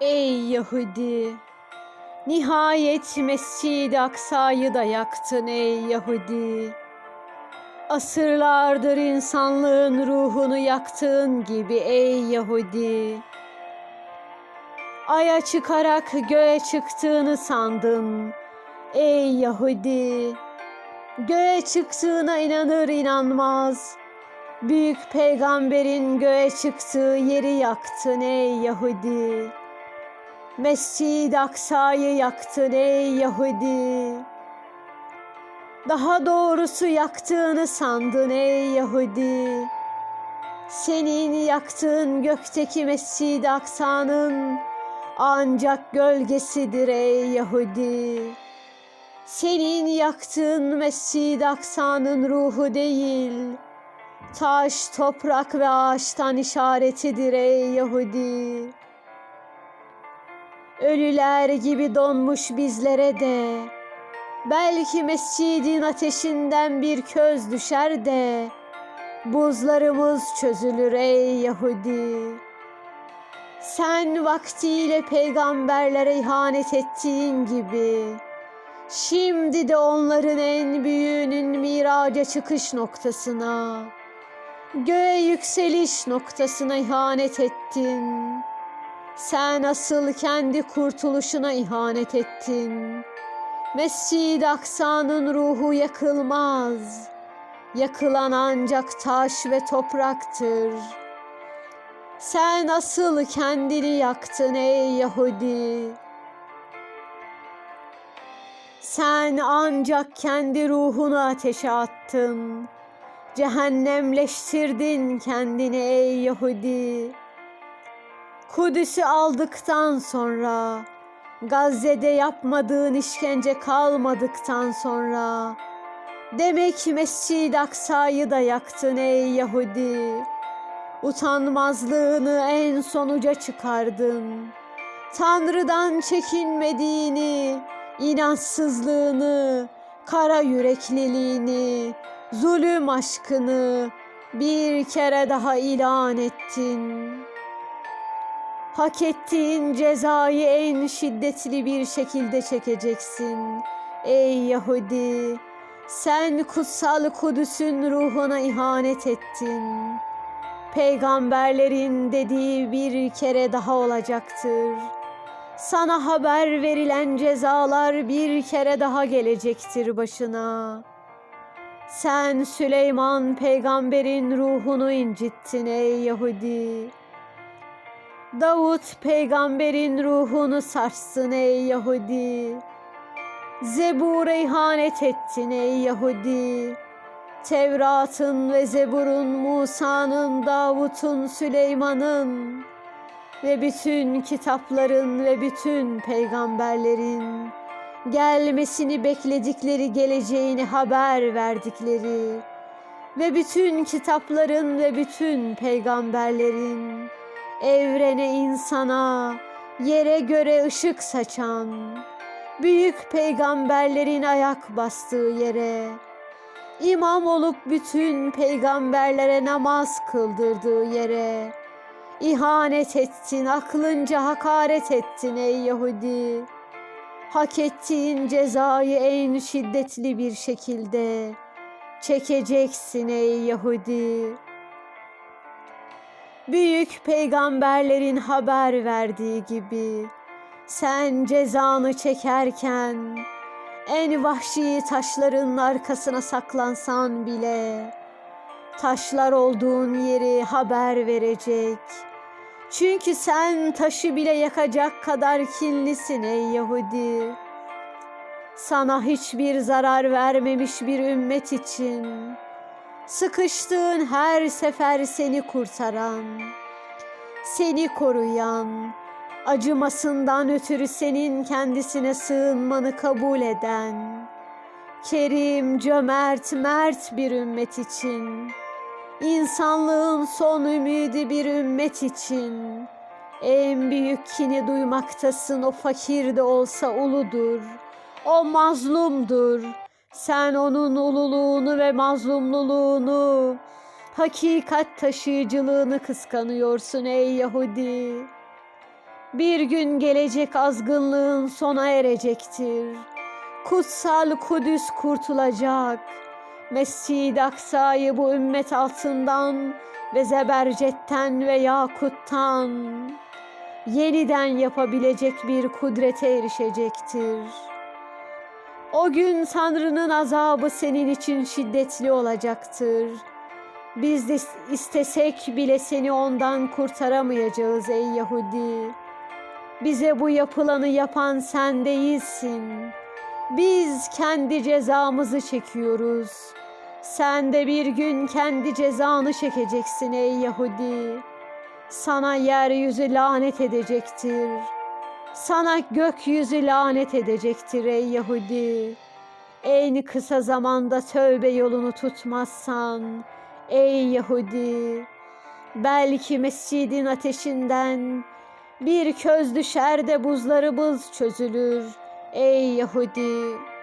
Ey Yahudi! Nihayet Mescid-i Aksa'yı da yaktın ey Yahudi. Asırlardır insanlığın ruhunu yaktığın gibi ey Yahudi. Aya çıkarak göğe çıktığını sandın ey Yahudi. Göğe çıktığına inanır inanmaz. Büyük peygamberin göğe çıktığı yeri yaktın ey Yahudi. Mescid-i Aksa'yı yaktın ey Yahudi. Daha doğrusu yaktığını sandın ey Yahudi. Senin yaktığın gökteki Mescid-i Aksa'nın ancak gölgesidir ey Yahudi. Senin yaktığın Mescid-i Aksa'nın ruhu değil, taş, toprak ve ağaçtan işaretidir ey Yahudi. Ölüler gibi donmuş bizlere de, belki mescidin ateşinden bir köz düşer de, buzlarımız çözülür ey Yahudi. Sen vaktiyle peygamberlere ihanet ettiğin gibi, şimdi de onların en büyüğünün miraca çıkış noktasına, göğe yükseliş noktasına ihanet ettin. Sen asıl kendi kurtuluşuna ihanet ettin. Mescid-i Aksa'nın ruhu yakılmaz. Yakılan ancak taş ve topraktır. Sen asıl kendini yaktın ey Yahudi. Sen ancak kendi ruhunu ateşe attın. Cehennemleştirdin kendini ey Yahudi. Kudüs'ü aldıktan sonra, Gazze'de yapmadığın işkence kalmadıktan sonra, demek Mescid-i Aksa'yı da yaktın ey Yahudi. Utanmazlığını en sonuca çıkardın. Tanrı'dan çekinmediğini, inançsızlığını, kara yürekliliğini, zulüm aşkını bir kere daha ilan ettin. Hak ettiğin cezayı en şiddetli bir şekilde çekeceksin. Ey Yahudi, sen kutsal Kudüs'ün ruhuna ihanet ettin. Peygamberlerin dediği bir kere daha olacaktır. Sana haber verilen cezalar bir kere daha gelecektir başına. Sen Süleyman peygamberin ruhunu incittin ey Yahudi. Davut peygamberin ruhunu sarsın ey Yahudi. Zebur'a ihanet ettin ey Yahudi. Tevrat'ın ve Zebur'un, Musa'nın, Davut'un, Süleyman'ın ve bütün kitapların ve bütün peygamberlerin gelmesini bekledikleri geleceğini haber verdikleri ve bütün kitapların ve bütün peygamberlerin evrene insana yere göre ışık saçan büyük peygamberlerin ayak bastığı yere imam olup bütün peygamberlere namaz kıldırdığı yere ihanet ettin, aklınca hakaret ettin ey Yahudi. Hak ettiğin cezayı en şiddetli bir şekilde çekeceksin ey Yahudi. Büyük peygamberlerin haber verdiği gibi sen cezanı çekerken en vahşi taşların arkasına saklansan bile taşlar olduğun yeri haber verecek. Çünkü sen taşı bile yakacak kadar kinlisin ey Yahudi. Sana hiçbir zarar vermemiş bir ümmet için sıkıştığın her sefer seni kurtaran, seni koruyan, acımasından ötürü senin kendisine sığınmanı kabul eden, kerim, cömert, mert bir ümmet için, insanlığın son ümidi bir ümmet için, en büyük kini duymaktasın o fakir de olsa uludur, o mazlumdur. Sen onun ululuğunu ve mazlumluluğunu, hakikat taşıyıcılığını kıskanıyorsun ey Yahudi. Bir gün gelecek azgınlığın sona erecektir. Kutsal Kudüs kurtulacak. Mescid-i Aksa'yı bu ümmet altından ve zebercetten ve yakuttan yeniden yapabilecek bir kudrete erişecektir. O gün Tanrı'nın azabı senin için şiddetli olacaktır. Biz de istesek bile seni ondan kurtaramayacağız ey Yahudi. Bize bu yapılanı yapan sen değilsin. Biz kendi cezamızı çekiyoruz. Sen de bir gün kendi cezanı çekeceksin ey Yahudi. Sana yeryüzü lanet edecektir. Sana gökyüzü lanet edecektir ey Yahudi. En kısa zamanda tövbe yolunu tutmazsan ey Yahudi. Belki mescidin ateşinden bir köz düşer de buzları buz çözülür ey Yahudi.